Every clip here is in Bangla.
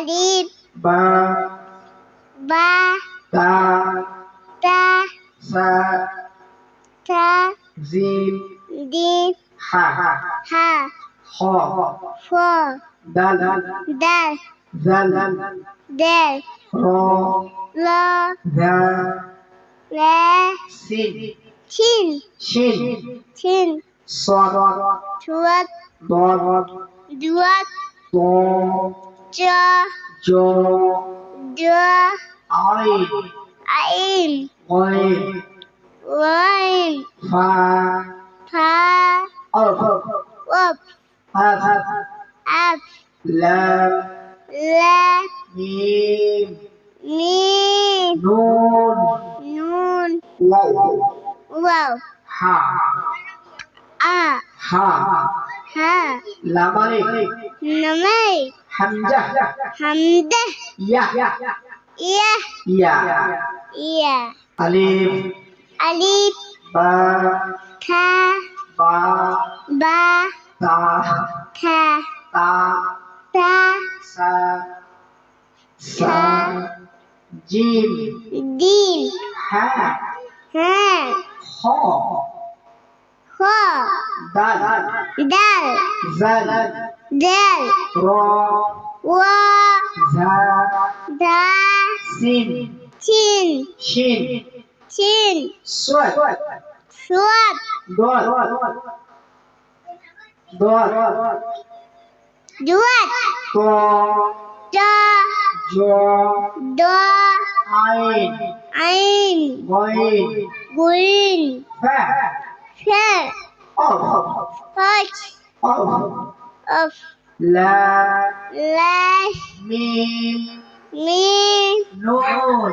Alif. Ba. Ba. Ta. Ta. Sa. Sa Zim Zim Ha Ha Ha. Ho. Ho Dal. Dal. Zal. Del. Ro. Lo. Za. Le. Sin. Sin Shin. Sin Sod Suat Dot. Duat Dom j j d i ain. Oin oin fa fa of of af af lam lam mim. Mim. Nun. Nun. Waw. Waw. Ha. A. Ha. Ha. Lamai lamai Hamzah. Hamzah. Iya. Iya. Iya. Iya. Alif. Alif. Ba. Ka. Ba. Ba. Ta. Ka. Ta. Ta. Sa. Sa. Jim. Jim. Ha. Ha. Ho. খ দাল দাল জাল জাল র ওয়া ঝা ধা সিন সিন শিন সিন সদ সদ দল দল দুয়াত ক জ জ দ আইন আইন গইন গইন ফা Ser. Of. Of. Of. La. Lash. Mim. Mim. Noon.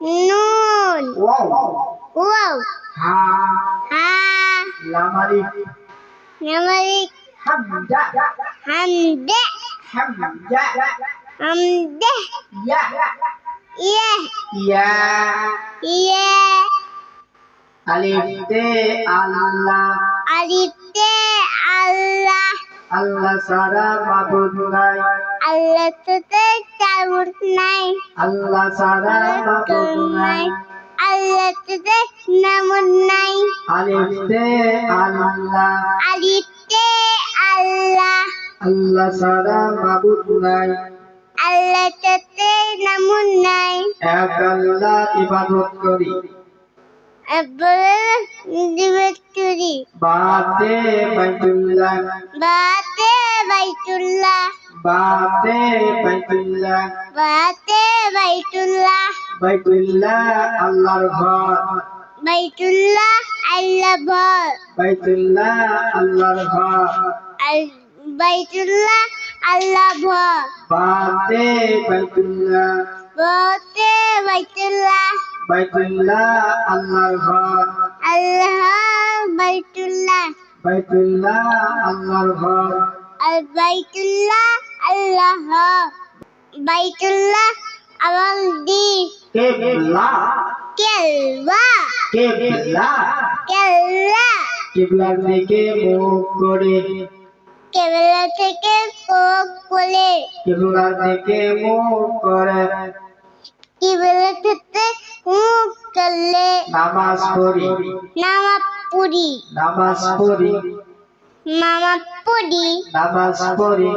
Noon. Wow. Wow. Ha. Ha. Lamarik. Lamarik. Hamda. Hamda. Hamda. Hamda. Ya. Ya. Ya. Ya. আলিফতে আল্লাহ। আলিফতে আল্লাহ। আল্লাহ সারা মাবুদ নাই। আল্লাহ সারা মাবুদ নাই। আল্লাহ সারা মাবুদ নাই। আল্লাহ সারা মাবুদ নাই। আলিফতে আল্লাহ। আলিফতে আল্লাহ। আল্লাহ সারা মাবুদ নাই। আল্লাহ সারা মাবুদ নাই। এক আল্লাহ ইবাদত করি। বলে দিবেতুরি বাতে বাইতুল্লাহ বাতে বাইতুল্লাহ বাতে বাইতুল্লাহ বাতে বাইতুল্লাহ বাইতুল্লাহ আল্লাহর ঘর বাইতুল্লাহ আল্লাহ ভর বাইতুল্লাহ আল্লাহর ঘর আল- বাইতুল্লাহ আল্লাহ ভর বাতে বাইতুল্লাহ আল্লাহর ঘর। আল্লাহ বাইতুল্লাহ। বাইতুল্লাহ আল্লাহর ঘর। আল বাইতুল্লাহ আল্লাহ বাইতুল্লাহ আমার দি কেবলা। কেলবা কেবলা। কেল্লা কেবলার দিকে মুখ করে। কেবলা থেকে কোক কোলে কেবলার দিকে মুখ করে। কেবলা থেকে মুখ নামাজ পড়ি। নামাজ নামাজ পড়ি। নামাজ পুরি নামাজ পড়ি।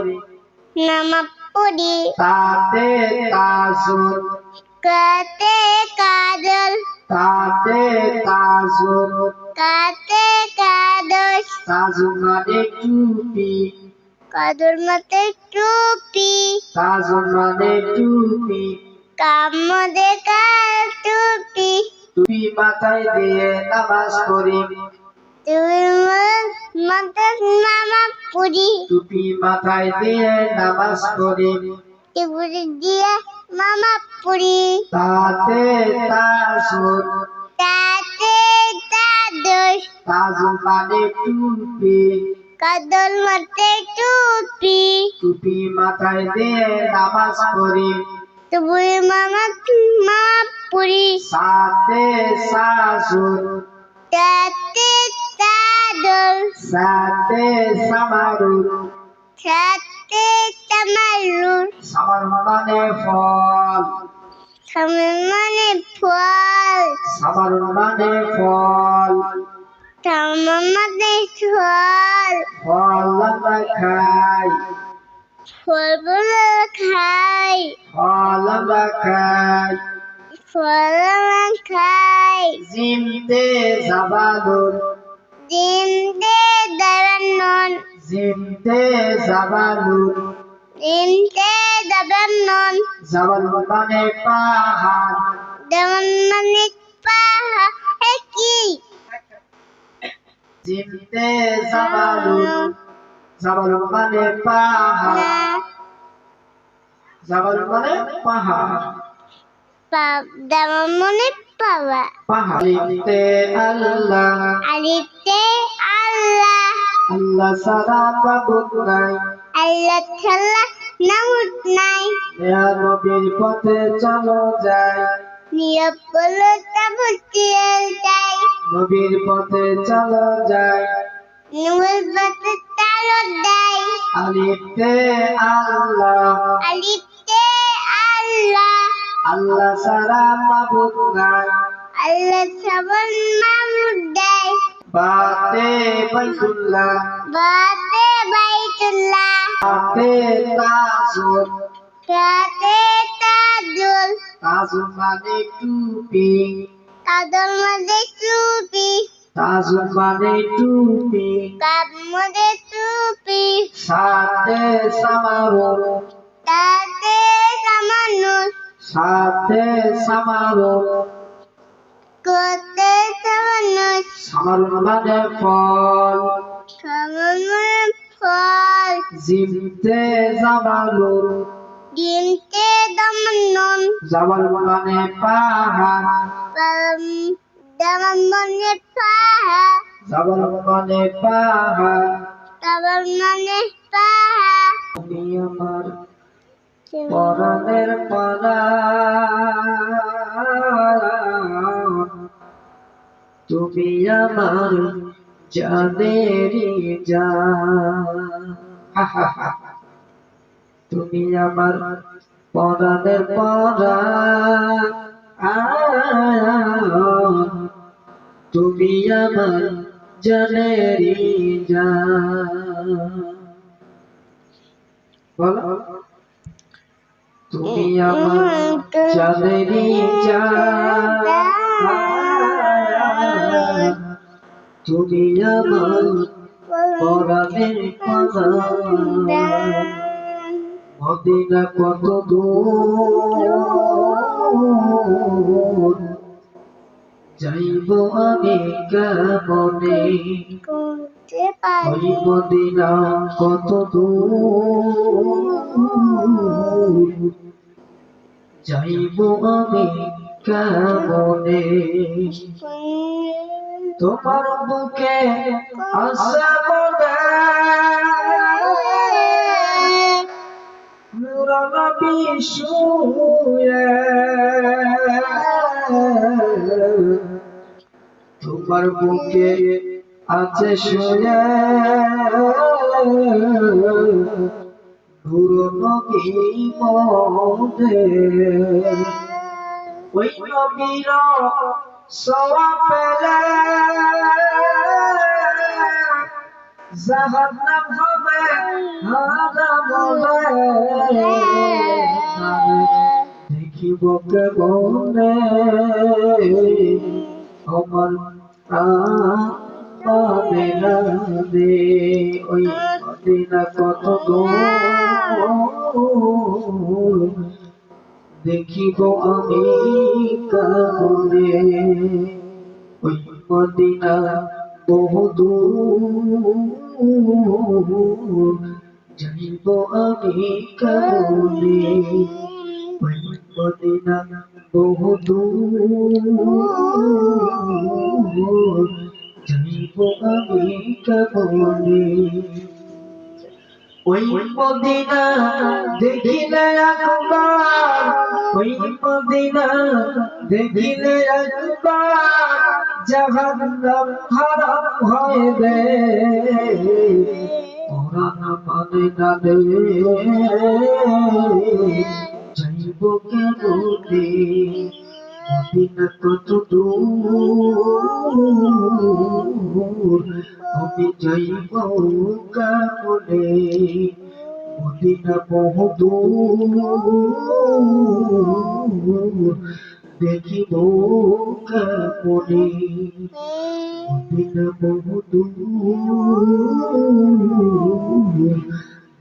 নামাজ পুরি তাতে তাজুদ কাতে কাদল তাতে কাতে কাদস তাজুদ মানে টুপি। কাদর মতে টুপি। তাজুদ মানে টুপি। কামদে টুপি টুপি মাথায় দিয়ে নামাজ পড়ি। নামাজ টুপি মাথায় দিয়ে নামাজ পড়ি। দিয়ে তাতে তাতে মানে টুপি। কাদর মতে টুপি। টুপি মাথায় দিয়ে নামাজ পড়ি। তুমি মামা মামা পুরি সাথে সাজুদ তাতে কাদর সাথে সামারুদ সাতে তামালুর সামার মানে ফল। সামনে মানে ফল। সামার মানে ফল। সামনে মানে ফল। ফল আমরা খাই। ফলগুলো খাই ফল আমরা খাই ফল আমরা খাই জিমতে জাবালুন ডিম দে দাবানন জিমতে জাবালুন ডিম দে দাবানন জাবাল মানে পাহাড় দাবান মানে পাহা কি? জিমতে জাবালুন জাবাল মানে পাহাড়। জাবাল মানে পাহাড়। দাবান মানে পাহাড়। আল্লাহ। আলিতে আল্লাহ। আল্লাহ সারা বাবুক নাই। আল্লাহ তাআলা নামুত নাই। ইয়া নবীর পথে চলো নবীর পথে আল্লাহ। আল্লাহ সারা বাবুক নাই। আল্লাহ সাবন মামুদ দাই বাতে বাইতুল্লাহ। বাতে বাইতুল্লাহ। বাতে তাজুল। রাতে তাজুল। তাজুল মানে টুপি। কাদর মধ্যে টুপি। তাজুল মানে টুপি। কাপ মধ্যে টুপি। সাথে সামারুন তাতে সামানুষ সাথে সামারুন করতে সামানুষ সামারুন মানে ফল। সামানুষ ফল। জিমতে জাবালুন ডিমতে দামনন জাবাল মানে পাহাড়। দামান মনে পাহা জাবাল মানে পাহাড়। দামান মনে পাহা তুমি আমার পরাণের পরাণ তুমি আমার জানেরি হা। তুমি আমার পরাণের পরাণ তুমি আমার জানেরি জান বলো। তুমি আমার জান তুমি আমার পরাণের পরাণ মদিনা কত দূর। যাইব আমি কেমনে? ওই মদিনা কত দূর? যাইব আমি কেমনে? তোমার বুকে তোমার বুকে আছে শুয়ে। নূর নবী মনে ওই নবীর সওয়া পেলে জাহান্নাম হবে হারাম হবে। দেখিব কেমনে আমার প্রাণে দে ওই মদিনা কত দূর? দেখিব আমি কামনে। ওই মদিনা বহু দূর। যাইব আমি কামনে। ওই মদিনা বহু দূর। আমি কামনে। ওই মদিনা দেখিলে একবার, ওই মদিনা দেখিলে একবার জাহান্নাম হারাম হয়ে রে পরাণ মানে না রে যাইব কেমনে? মদিনা কত দূর। আমি যাইব কেমনে মদিনা বহু দূর দেখিব কেমনে মদিনা বহু দূর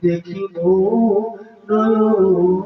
দেখিব নয়ন